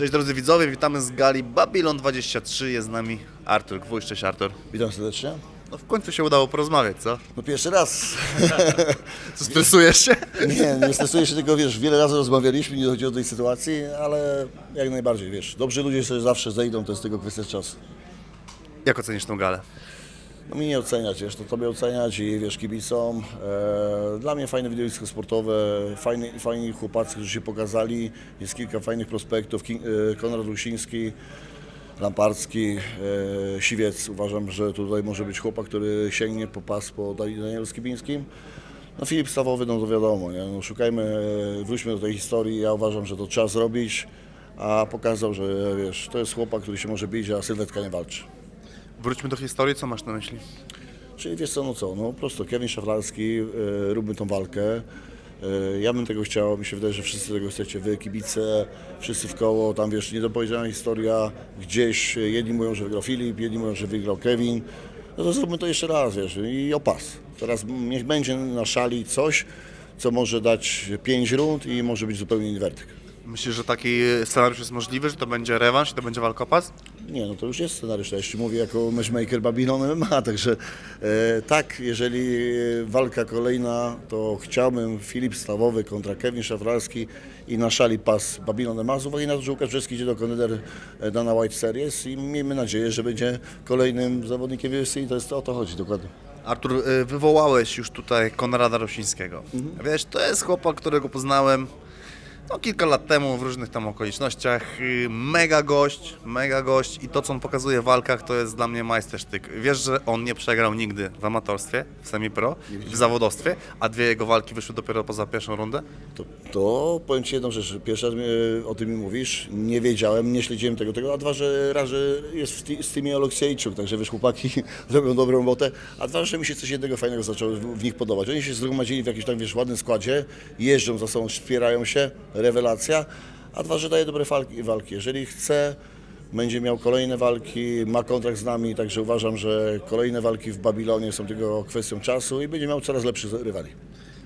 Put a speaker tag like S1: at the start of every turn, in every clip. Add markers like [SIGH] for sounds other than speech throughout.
S1: Cześć drodzy widzowie, witamy z gali Babylon 23, jest z nami Artur Gwóźdź, cześć Artur.
S2: Witam serdecznie.
S1: No w końcu się udało porozmawiać, co?
S2: No pierwszy raz. [LAUGHS]
S1: Co, stresujesz się?
S2: nie, nie stresuję się, tylko wiesz, wiele razy rozmawialiśmy, nie dochodzi do tej sytuacji, ale jak najbardziej, wiesz, dobrzy ludzie sobie zawsze zejdą, to jest tylko kwestia czasu.
S1: Jak ocenisz tą galę?
S2: No mi nie oceniać, wiesz, to tobie oceniać i wiesz, kibicom. E, dla mnie fajne widowisko sportowe, fajni, fajni chłopacy, którzy się pokazali, jest kilka fajnych prospektów, e, Konrad Lusiński, Lamparski, e, Siwiec. Uważam, że tutaj może być chłopak, który sięgnie po pas po Danielu Skibińskim. No Filip Stawowy, no to wiadomo, nie? No, szukajmy, e, wróćmy do tej historii, ja uważam, że to trzeba zrobić, a pokazał, że wiesz, to jest chłopak, który się może bić, a sylwetka nie walczy.
S1: Wróćmy do historii, co masz na myśli?
S2: Czyli wiesz co, no co, no po prostu Kevin Szaflarski, e, róbmy tą walkę. E, ja bym tego chciał, mi się wydaje, że wszyscy tego chcecie, wy kibice, wszyscy w koło, tam wiesz, niedopowiedziana historia, gdzieś jedni mówią, że wygrał Filip, jedni mówią, że wygrał Kevin. No to zróbmy to jeszcze raz, wiesz, i o pas. Teraz niech będzie na szali coś, co może dać 5 rund i może być zupełnie inny werdykt.
S1: Myślisz, że taki scenariusz jest możliwy, że to będzie rewanż i to będzie walka o pas?
S2: Nie, no to już jest scenariusz, ja jeszcze mówię jako matchmaker Babylon MMA, [LAUGHS] także e, tak, jeżeli walka kolejna, to chciałbym Filip Stawowy kontra Kevin Szafralski i na szali pas Babylon MMA, z uwagi na to, że Łukasz Brzeski idzie do koneder e, Dana White Series i miejmy nadzieję, że będzie kolejnym zawodnikiem UFC i to jest o to chodzi dokładnie.
S1: Artur, y, wywołałeś już tutaj Konrada Rosińskiego. Wiesz, to jest chłopak, którego poznałem no, kilka lat temu w różnych tam okolicznościach. Y, Mega gość, mega gość i to, co on pokazuje w walkach, to jest dla mnie majstersztyk. Wiesz, że on nie przegrał nigdy w amatorstwie, w semi-pro, w zawodowstwie, a dwie jego walki wyszły dopiero poza pierwszą rundę?
S2: To, to powiem Ci jedną rzecz, pierwszy raz e, o tym mi mówisz, nie wiedziałem, nie śledziłem tego, tego, a dwa, że raz, że jest w, z tymi Aleksiejczuk, także wiesz, chłopaki [LAUGHS] robią dobrą robotę, a dwa, że mi się coś jednego fajnego zaczęło w, w nich podobać. Oni się zgromadzili w jakimś tam, wiesz, ładnym składzie, jeżdżą za sobą, wspierają się, rewelacja, a dwa, że daje dobre walki. Jeżeli chce, będzie miał kolejne walki, ma kontrakt z nami, także uważam, że kolejne walki w Babilonie są tylko kwestią czasu i będzie miał coraz lepszych rywali.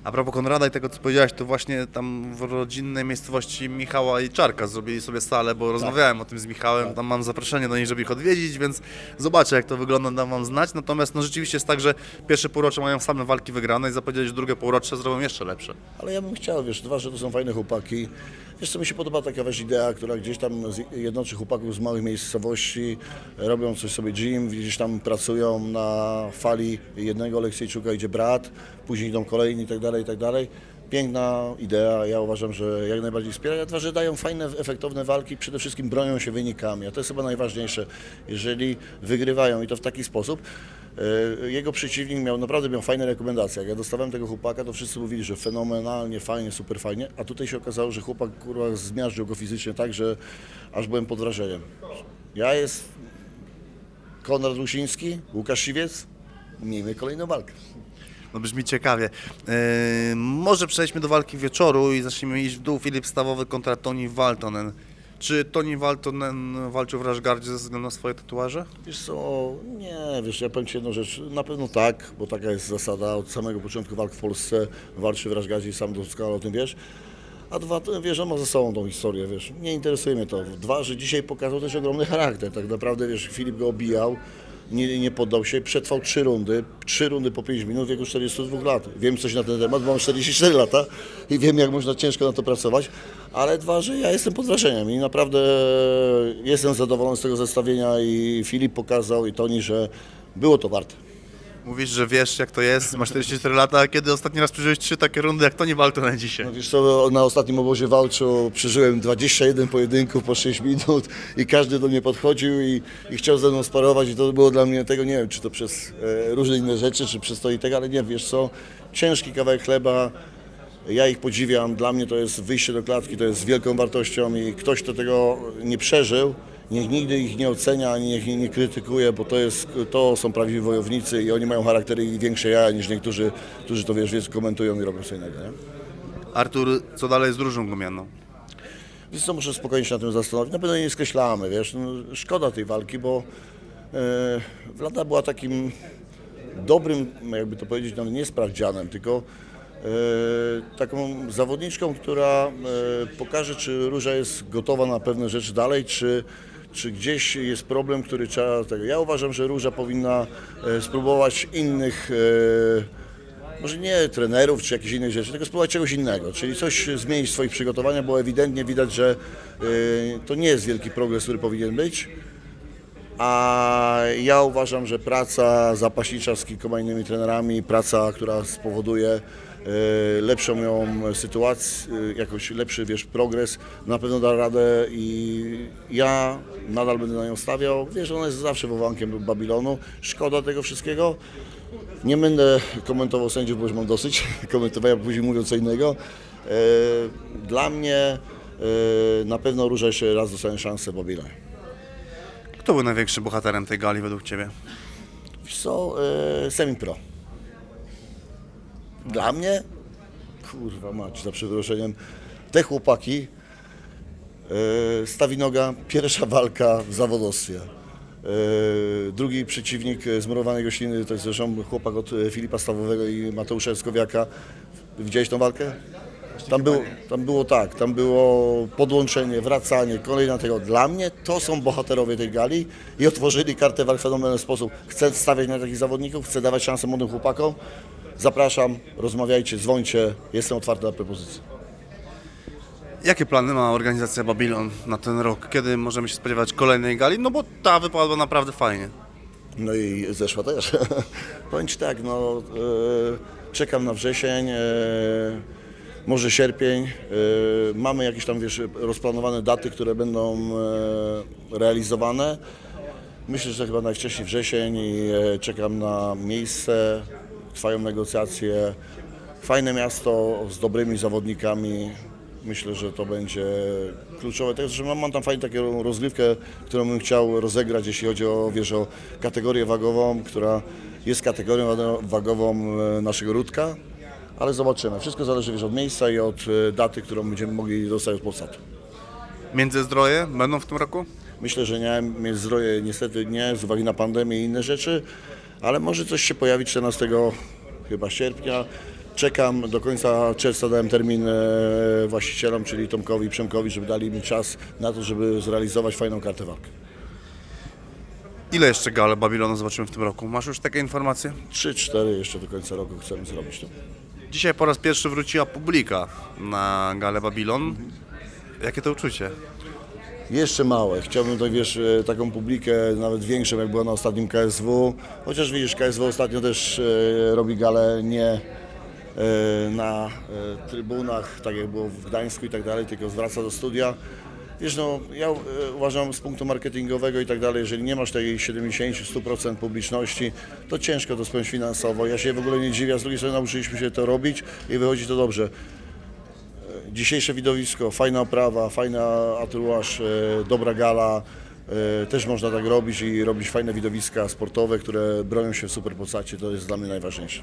S1: A propos Konrada i tego, co powiedziałeś, to właśnie tam w rodzinnej miejscowości Michała i Czarka zrobili sobie salę, bo rozmawiałem o tym z Michałem, tam mam zaproszenie do nich, żeby ich odwiedzić, więc zobaczę, jak to wygląda, dam wam znać. Natomiast no rzeczywiście jest tak, że pierwsze półrocze mają same walki wygrane i zapowiedzieć, że drugie półrocze zrobią jeszcze lepsze.
S2: Ale ja bym chciał, wiesz, dwa, że to są fajne chłopaki. Wiesz co, mi się podoba taka wiesz, idea, która gdzieś tam z- jednoczy chłopaków z małych miejscowości, robią coś sobie gym, gdzieś tam pracują na fali jednego Aleksiejczuka idzie brat, później idą kolejni i tak dalej, i tak dalej. Piękna idea, ja uważam, że jak najbardziej wspiera, że dają fajne, efektowne walki, przede wszystkim bronią się wynikami, a to jest chyba najważniejsze, jeżeli wygrywają i to w taki sposób, E, Jego przeciwnik miał naprawdę miał fajne rekomendacje. Jak ja dostawałem tego chłopaka, to wszyscy mówili, że fenomenalnie, fajnie, super fajnie, a tutaj się okazało, że chłopak kurwa zmiażdżył go fizycznie tak, że aż byłem pod wrażeniem. Ja jest Konrad Lusiński, Łukasz Siwiec, miejmy kolejną walkę.
S1: No brzmi ciekawie. Yy, może przejdźmy do walki wieczoru i zacznijmy iść w dół. Filip Stawowy kontra Tony Waltonen. Czy Tony Waltonen walczył w Rashgardzie ze względu na swoje tatuaże?
S2: Wiesz co, nie, wiesz, ja powiem Ci jedną rzecz, na pewno tak, bo taka jest zasada, od samego początku walk w Polsce walczy w Rashgadzie i sam doskonale o tym wiesz. A dwa, wiesz, on ma ze sobą tą historię, wiesz, nie interesuje mnie to. Dwa, że dzisiaj pokazał też ogromny charakter, tak naprawdę, wiesz, Filip go obijał, nie, nie poddał się, przetrwał trzy rundy, trzy rundy po 5 minut w wieku 42 lat. Wiem coś na ten temat, bo mam 44 lata i wiem, jak można ciężko na to pracować, ale dwa, że ja jestem pod wrażeniem i naprawdę jestem zadowolony z tego zestawienia i Filip pokazał i Toni, że było to warte.
S1: Mówisz, że wiesz jak to jest, masz 44 lata, kiedy ostatni raz przeżyłeś trzy takie rundy jak Tony Waltonen dzisiaj?
S2: No wiesz co, na ostatnim obozie walczu przeżyłem 21 pojedynków po 6 minut i każdy do mnie podchodził i, i chciał ze mną sparować i to było dla mnie tego, nie wiem, czy to przez e, różne inne rzeczy, czy przez to i tego, ale nie, wiesz co, ciężki kawałek chleba, ja ich podziwiam, dla mnie to jest wyjście do klatki, to jest wielką wartością i ktoś, kto tego nie przeżył, niech nigdy ich nie ocenia, ani niech ich nie krytykuje, bo to, jest, to są prawdziwi wojownicy i oni mają charaktery i większe jaja niż niektórzy, którzy to wiesz, wiesz komentują i robią co innego, nie?
S1: Artur, co dalej z różą gumianą?
S2: Wiesz co, muszę spokojnie się na tym zastanowić. Na pewno nie skreślamy, wiesz, no, szkoda tej walki, bo e, Wlada była takim dobrym, jakby to powiedzieć, no nie sprawdzianem, tylko e, taką zawodniczką, która e, pokaże, czy Róża jest gotowa na pewne rzeczy dalej, czy, czy gdzieś jest problem, który trzeba tego. Ja uważam, że Róża powinna e, spróbować innych, e, może nie trenerów czy jakichś innych rzeczy, tylko spróbować czegoś innego, czyli coś zmienić w swoich przygotowaniach, bo ewidentnie widać, że e, to nie jest wielki progres, który powinien być. A ja uważam, że praca zapaśnicza z kilkoma innymi trenerami, praca, która spowoduje lepszą ją sytuację, e, jakoś lepszy wiesz, progres, na pewno da radę i ja nadal będę na nią stawiał. Wiesz, ona jest zawsze wołankiem Babilonu. Szkoda tego wszystkiego. Nie będę komentował sędziów, bo już mam dosyć [LAUGHS] komentowania, później mówią co innego. E, Dla mnie e, na pewno Róża jeszcze raz dostanie szansę w Babilonie.
S1: Kto był największym bohaterem tej gali według Ciebie?
S2: są e, semi-pro. Dla mnie, kurwa mać, za przeproszeniem, te chłopaki, e, Stawinoga, pierwsza walka w zawodowstwie. E, drugi przeciwnik z murowanej to jest zresztą chłopak od Filipa Stawowego i Mateusza Eskowiaka. Widziałeś tą walkę? Tam było, tam było tak, tam było podłączenie, wracanie, kolejna tego. Dla mnie to są bohaterowie tej gali i otworzyli kartę w fenomenalny sposób. Chcę stawiać na takich zawodników, chcę dawać szansę młodym chłopakom. Zapraszam, rozmawiajcie, dzwońcie, jestem otwarty na propozycje.
S1: Jakie plany ma organizacja Babylon na ten rok? Kiedy możemy się spodziewać kolejnej gali? No bo ta wypadła naprawdę fajnie.
S2: No i zeszła też. [LAUGHS] Powiem Ci tak, no, e, czekam na wrzesień, e, może sierpień. E, mamy jakieś tam, wiesz, rozplanowane daty, które będą e, realizowane. Myślę, że chyba najwcześniej wrzesień i e, czekam na miejsce. Trwają negocjacje. Fajne miasto z dobrymi zawodnikami. Myślę, że to będzie kluczowe. Także mam, mam tam fajną taką rozgrywkę, którą bym chciał rozegrać, jeśli chodzi o, wiesz, o kategorię wagową, która jest kategorią wagową e, naszego Rudka. Ale zobaczymy. Wszystko zależy wiesz, od miejsca i od e, daty, którą będziemy mogli dostać od Polsatu.
S1: Międzyzdroje będą w tym roku?
S2: Myślę, że nie, Międzyzdroje niestety nie, z uwagi na pandemię i inne rzeczy, ale może coś się pojawi 14 chyba sierpnia. Czekam, do końca czerwca dałem termin e, właścicielom, czyli Tomkowi i Przemkowi, żeby dali mi czas na to, żeby zrealizować fajną kartę walki.
S1: Ile jeszcze gal Babylonu zobaczymy w tym roku? Masz już takie informacje?
S2: 3-4 jeszcze do końca roku chcemy zrobić to.
S1: Dzisiaj po raz pierwszy wróciła publika na galę Babylon. Jakie to uczucie?
S2: Jeszcze małe. Chciałbym to, wiesz, e, taką publikę nawet większą, jak była na ostatnim KSW. Chociaż widzisz, KSW ostatnio też e, robi galę nie e, na trybunach, tak jak było w Gdańsku i tak dalej, tylko zwraca do studia. Wiesz, no, ja uważam z punktu marketingowego i tak dalej, jeżeli nie masz tej 70-100% publiczności, to ciężko to spełnić finansowo. Ja się w ogóle nie dziwię, a z drugiej strony nauczyliśmy się to robić i wychodzi to dobrze dzisiejsze widowisko, fajna oprawa, fajna atruaż, e, dobra gala. E, też można tak robić i robić fajne widowiska sportowe, które bronią się w superpostaci. To jest dla mnie najważniejsze.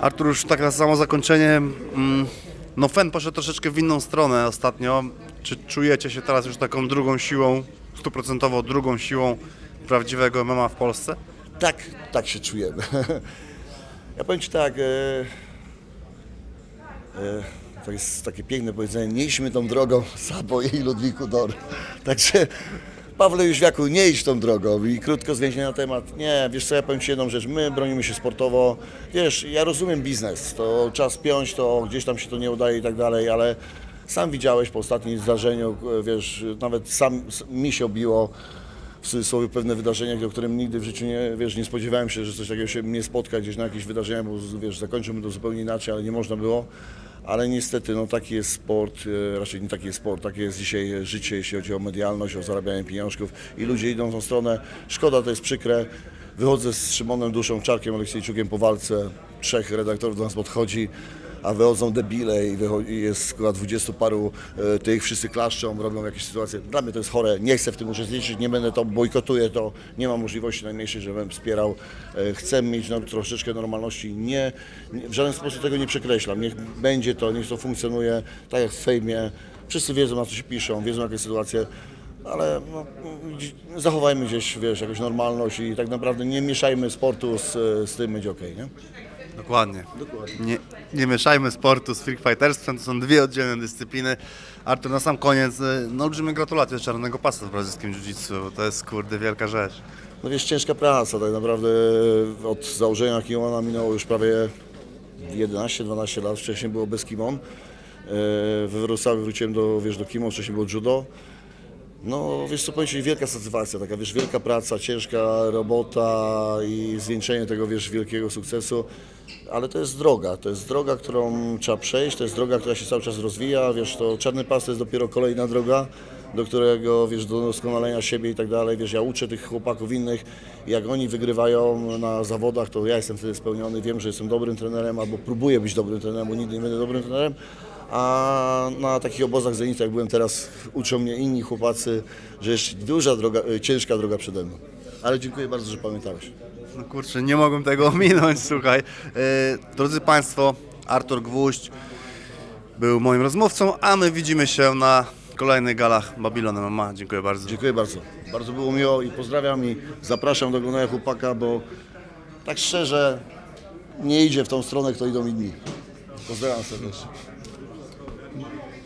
S1: Artur, już tak na samo zakończenie. mm, No Fen poszedł troszeczkę w inną stronę ostatnio. Czy czujecie się teraz już taką drugą siłą, stuprocentowo drugą siłą prawdziwego MMA w Polsce?
S2: Tak, tak się czujemy. [LAUGHS] Ja powiem Ci tak, e, e, to jest takie piękne powiedzenie, nie idźmy tą drogą Sabo i Ludwiku Dor. Także Pawle Jóźwiaku, nie idź tą drogą i krótko zwięźle na temat. Nie, wiesz co, ja powiem Ci jedną rzecz, my bronimy się sportowo. Wiesz, ja rozumiem biznes, to czas piąć, to gdzieś tam się to nie udaje i tak dalej, ale sam widziałeś po ostatnim zdarzeniu, wiesz, nawet sam mi się obiło w cudzysłowie pewne wydarzenia, o którym nigdy w życiu nie, wiesz, nie spodziewałem się, że coś takiego się mnie spotka gdzieś na jakichś wydarzeniach, bo wiesz, zakończymy to zupełnie inaczej, ale nie można było. Ale niestety, no taki jest sport, e, raczej nie taki jest sport, takie jest dzisiaj życie, jeśli chodzi o medialność, o zarabianie pieniążków i ludzie idą w tą stronę. Szkoda, to jest przykre. Wychodzę z Szymonem Duszą, Czarkiem Aleksiejczukiem po walce, trzech redaktorów do nas podchodzi, a wychodzą debile i, wycho- i jest chyba dwudziestu paru e, tych, wszyscy klaszczą, robią jakieś sytuacje. Dla mnie to jest chore, nie chcę w tym uczestniczyć, nie będę to, bojkotuję to, nie mam możliwości najmniejszej, żebym wspierał. E, chcę mieć no, troszeczkę normalności, nie, nie, w żaden sposób tego nie przekreślam, niech będzie to, niech to funkcjonuje tak jak w fejmie. Wszyscy wiedzą na co się piszą, wiedzą jakie sytuacje, ale no, zachowajmy gdzieś, wiesz, jakąś normalność i tak naprawdę nie mieszajmy sportu z, z tym, będzie okej, nie?
S1: Dokładnie.
S2: Dokładnie.
S1: Nie, nie mieszajmy sportu z freak fighterstwem, to są dwie oddzielne dyscypliny. Artur, na sam koniec, y, no olbrzymie gratulacje czarnego pasa w brazylijskim jiu-jitsu, bo to jest kurde wielka rzecz.
S2: No wiesz, ciężka praca, tak naprawdę od założenia Kimona minęło już prawie 11-12 lat, wcześniej było bez kimon. E, We Wrocławiu wróciłem do, wiesz, do kimon, wcześniej było judo. No wiesz co, powiem Ci, wielka satysfakcja, taka wiesz, wielka praca, ciężka robota i zwieńczenie tego, wiesz, wielkiego sukcesu. Ale to jest droga, to jest droga, którą trzeba przejść, to jest droga, która się cały czas rozwija, wiesz, to czarny pas to jest dopiero kolejna droga, do którego, wiesz, do doskonalenia siebie i tak dalej, wiesz, ja uczę tych chłopaków innych, jak oni wygrywają na zawodach, to ja jestem wtedy spełniony, wiem, że jestem dobrym trenerem, albo próbuję być dobrym trenerem, bo nigdy nie będę dobrym trenerem, a na takich obozach Zenitu, jak byłem teraz, uczą mnie inni chłopacy, że jeszcze duża droga, e, ciężka droga przede mną. Ale dziękuję bardzo, że pamiętałeś.
S1: No kurczę, nie mogłem tego [LAUGHS] ominąć, słuchaj. E, drodzy Państwo, Artur Gwóźdź był moim rozmówcą, a my widzimy się na kolejnych galach Babylon MMA. Dziękuję bardzo.
S2: Dziękuję bardzo. Bardzo było miło i pozdrawiam i zapraszam do oglądania chłopaka, bo tak szczerze nie idzie w tą stronę, kto idą inni. Pozdrawiam serdecznie. Thank you.